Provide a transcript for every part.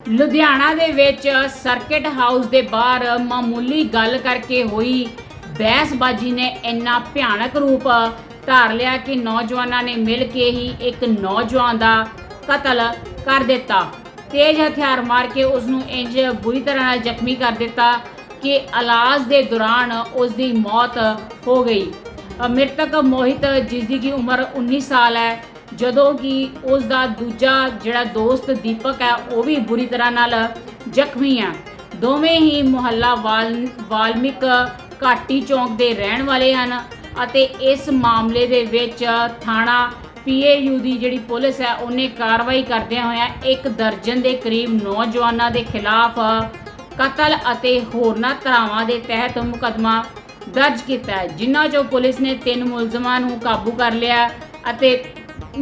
ਲੁਧਿਆਣਾ ਦੇ ਵਿੱਚ circuit house ਦੇ ਬਾਹਰ ਮਾਮੂਲੀ ਗੱਲ ਕਰਕੇ ਹੋਈ ਬਹਿਸਬਾਜ਼ੀ ਨੇ ਇੰਨਾ ਭਿਆਨਕ ਰੂਪ ਧਾਰ ਲਿਆ ਕਿ ਨੌਜਵਾਨਾਂ ਨੇ ਮਿਲ ਕੇ ਹੀ ਇੱਕ ਨੌਜਵਾਨ ਦਾ ਕਤਲ ਕਰ ਦਿੱਤਾ। ਤੇਜ਼ ਹਥਿਆਰ ਮਾਰ ਕੇ ਉਸ ਨੂੰ ਇੰਜ ਬੁਰੀ ਤਰ੍ਹਾਂ ਨਾਲ ਜ਼ਖਮੀ ਕਰ ਦਿੱਤਾ ਕਿ ਇਲਾਜ ਦੇ ਦੌਰਾਨ ਉਸ ਦੀ ਮੌਤ ਹੋ ਗਈ। ਮ੍ਰਿਤਕ ਮੋਹਿਤ ਜਿਸ ਦੀ ਉਮਰ 19 ਸਾਲ ਹੈ ਜਦੋਂ ਕਿ ਉਸ ਦਾ ਦੂਜਾ ਜਿਹੜਾ ਦੋਸਤ ਦੀਪਕ ਹੈ, ਉਹ ਵੀ ਬੁਰੀ ਤਰ੍ਹਾਂ ਨਾਲ ਜ਼ਖਮੀ ਹੈ ਦੋਵੇਂ ਹੀ ਮੁਹੱਲਾ ਵਾਲਮਿਕ ਘਾਟੀ ਚੌਂਕ ਦੇ ਰਹਿਣ ਵਾਲੇ ਹਨ ਅਤੇ ਇਸ ਮਾਮਲੇ ਦੇ ਵਿੱਚ ਥਾਣਾ ਪੀਏਯੂ ਦੀ ਜਿਹੜੀ ਪੁਲਿਸ ਹੈ, ਉਹਨੇ ਕਾਰਵਾਈ ਕਰਦਿਆਂ ਹੋਇਆਂ ਇੱਕ ਦਰਜਨ ਦੇ ਕਰੀਬ ਨੌਜਵਾਨਾਂ ਦੇ ਖਿਲਾਫ ਕਤਲ ਅਤੇ ਹੋਰਨਾਂ ਧਾਰਾਵਾਂ ਦੇ ਤਹਿਤ ਮੁਕੱਦਮਾ ਦਰਜ ਕੀਤਾ ਜਿਨ੍ਹਾਂ 'ਚੋਂ ਪੁਲਿਸ ਨੇ ਤਿੰਨ ਮੁਲਜ਼ਮਾਂ ਨੂੰ ਕਾਬੂ ਕਰ ਲਿਆ ਅਤੇ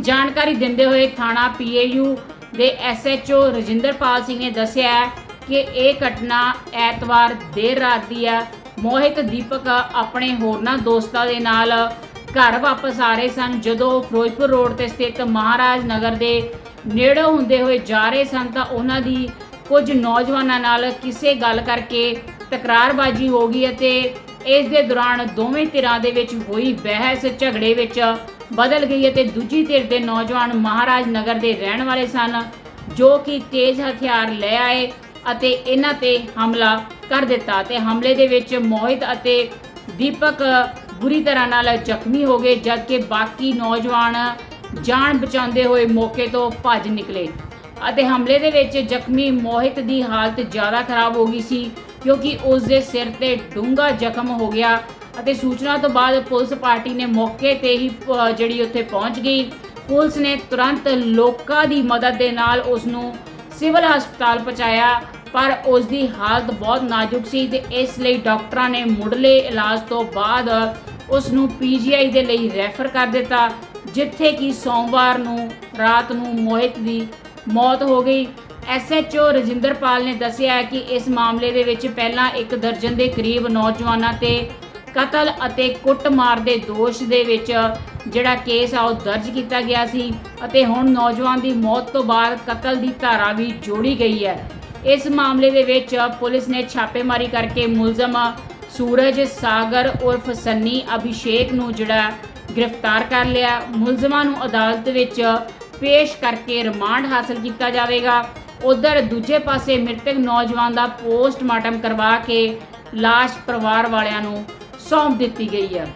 ਜਾਣਕਾਰੀ ਦਿੰਦੇ ਹੋਏ ਥਾਣਾ ਪੀਏਯੂ ਦੇ ਐਸਐਚਓ ਰਜਿੰਦਰਪਾਲ ਸਿੰਘ ਨੇ ਦੱਸਿਆ ਕਿ ਇਹ ਘਟਨਾ ਐਤਵਾਰ ਦੇਰ ਰਾਤ ਦੀ ਹੈ ਮੋਹਿਤ ਦੀਪਕ ਆਪਣੇ ਹੋਰਨਾਂ ਦੋਸਤਾਂ ਦੇ ਨਾਲ ਘਰ ਵਾਪਸ ਆ ਰਹੇ ਸਨ। ਜਦੋਂ ਫਿਰੋਜ਼ਪੁਰ ਰੋਡ ਤੇ ਸਥਿਤ ਮਹਾਰਾਜ ਨਗਰ ਦੇ ਨੇੜੇ ਹੁੰਦੇ ਹੋਏ ਜਾ ਰਹੇ ਸਨ ਤਾਂ ਉਹਨਾਂ ਦੀ ਕੁਝ ਨੌਜਵਾਨਾਂ ਨਾਲ ਕਿਸੇ ਗੱਲ ਕਰਕੇ ਤਕਰਾਰਬਾਜ਼ੀ ਹੋ ਗਈ ਅਤੇ ਇਸ ਦੇ ਦੌਰਾਨ ਦੋਵੇਂ ਧਿਰਾਂ ਦੇ ਵਿੱਚ ਹੋਈ ਬਹਿਸ, ਝਗੜੇ ਵਿੱਚ ਬਦਲ ਗਈ ਅਤੇ ਦੂਜੀ ਧਿਰ ਦੇ ਨੌਜਵਾਨ ਮਹਾਰਾਜ ਨਗਰ ਦੇ ਰਹਿਣ ਵਾਲੇ ਸਨ, ਜੋ ਕਿ ਤੇਜ਼ ਹਥਿਆਰ ਲੈ ਆਏ ਅਤੇ ਇਹਨਾਂ ਤੇ ਹਮਲਾ ਕਰ ਦਿੱਤਾ ਤੇ ਹਮਲੇ ਦੇ ਵਿੱਚ ਮੋਹਿਤ ਅਤੇ ਦੀਪਕ ਬੁਰੀ ਤਰ੍ਹਾਂ ਨਾਲ ਜ਼ਖਮੀ ਹੋ ਗਏ, ਜਦਕਿ ਬਾਕੀ ਨੌਜਵਾਨ ਜਾਨ ਬਚਾਉਂਦੇ ਹੋਏ ਮੌਕੇ ਤੋਂ ਭੱਜ ਨਿਕਲੇ ਅਤੇ ਹਮਲੇ ਦੇ ਵਿੱਚ ਜ਼ਖਮੀ ਮੋਹਿਤ ਦੀ ਹਾਲਤ ਜ਼ਿਆਦਾ ਖਰਾਬ ਹੋ ਗਈ ਸੀ, ਕਿਉਂਕਿ ਉਸ ਦੇ ਸਿਰ ਤੇ ਡੂੰਘਾ ਜ਼ਖਮ ਹੋ ਗਿਆ ਅਤੇ ਸੂਚਨਾ ਤੋਂ ਬਾਅਦ ਪੁਲਿਸ ਪਾਰਟੀ ਨੇ ਮੌਕੇ ਤੇ ਹੀ ਅ, ਜਿਹੜੀ ਉੱਥੇ ਪਹੁੰਚ ਗਈ। ਪੁਲਿਸ ਨੇ ਤੁਰੰਤ ਲੋਕਾਂ ਦੀ ਮਦਦ ਦੇ ਨਾਲ ਉਸ ਨੂੰ ਸਿਵਲ ਹਸਪਤਾਲ ਪਹੁੰਚਾਇਆ ਪਰ ਉਸ ਦੀ ਹਾਲਤ ਬਹੁਤ ਨਾਜ਼ੁਕ ਸੀ ਤੇ ਇਸ ਲਈ ਡਾਕਟਰਾਂ ਨੇ ਮੁੱਢਲੇ ਇਲਾਜ ਤੋਂ ਬਾਅਦ ਉਸ ਨੂੰ ਪੀਜੀਆਈ ਦੇ ਲਈ ਰੈਫਰ ਕਰ ਦਿੱਤਾ ਜਿੱਥੇ ਕਿ ਸੋਮਵਾਰ ਨੂੰ ਰਾਤ ਨੂੰ ਮੋਹਿਤ ਦੀ ਮੌਤ ਹੋ ਗਈ। ਐਸਐਚਓ ਰਜਿੰਦਰਪਾਲ ਨੇ ਦੱਸਿਆ ਕਿ ਇਸ ਮਾਮਲੇ ਦੇ ਵਿੱਚ ਪਹਿਲਾਂ ਇੱਕ ਦਰਜਨ ਦੇ ਕਰੀਬ ਨੌਜਵਾਨਾਂ ਤੇ ਕਤਲ ਅਤੇ ਕੁੱਟਮਾਰ ਦੇ ਦੋਸ਼ ਦੇ ਵਿੱਚ ਜਿਹੜਾ ਕੇਸ ਆ, ਉਹ ਦਰਜ ਕੀਤਾ ਗਿਆ ਸੀ ਅਤੇ ਹੁਣ ਨੌਜਵਾਨ ਦੀ ਮੌਤ ਤੋਂ ਬਾਅਦ ਕਤਲ ਦੀ ਧਾਰਾ ਵੀ ਜੋੜੀ ਗਈ ਹੈ। ਇਸ ਮਾਮਲੇ ਦੇ ਵਿੱਚ ਪੁਲਿਸ ਨੇ ਛਾਪੇਮਾਰੀ ਕਰਕੇ ਮੁਲਜ਼ਮ ਸੂਰਜ ਸਾਗਰ ਉਰਫ ਸੰਨੀ ਅਭਿਸ਼ੇਕ ਨੂੰ ਜਿਹੜਾ ਗ੍ਰਿਫਤਾਰ ਕਰ ਲਿਆ। ਮੁਲਜ਼ਮਾਂ ਨੂੰ ਅਦਾਲਤ ਵਿੱਚ ਪੇਸ਼ ਕਰਕੇ ਰਿਮਾਂਡ ਹਾਸਲ ਕੀਤਾ ਜਾਵੇਗਾ। ਉਧਰ ਦੂਜੇ ਪਾਸੇ ਮ੍ਰਿਤਕ ਨੌਜਵਾਨ ਦਾ ਪੋਸਟਮਾਰਟਮ ਕਰਵਾ ਕੇ ਲਾਸ਼ ਪਰਿਵਾਰ ਵਾਲਿਆਂ ਨੂੰ ਸੌਂਪ ਦਿੱਤੀ ਗਈ ਹੈ।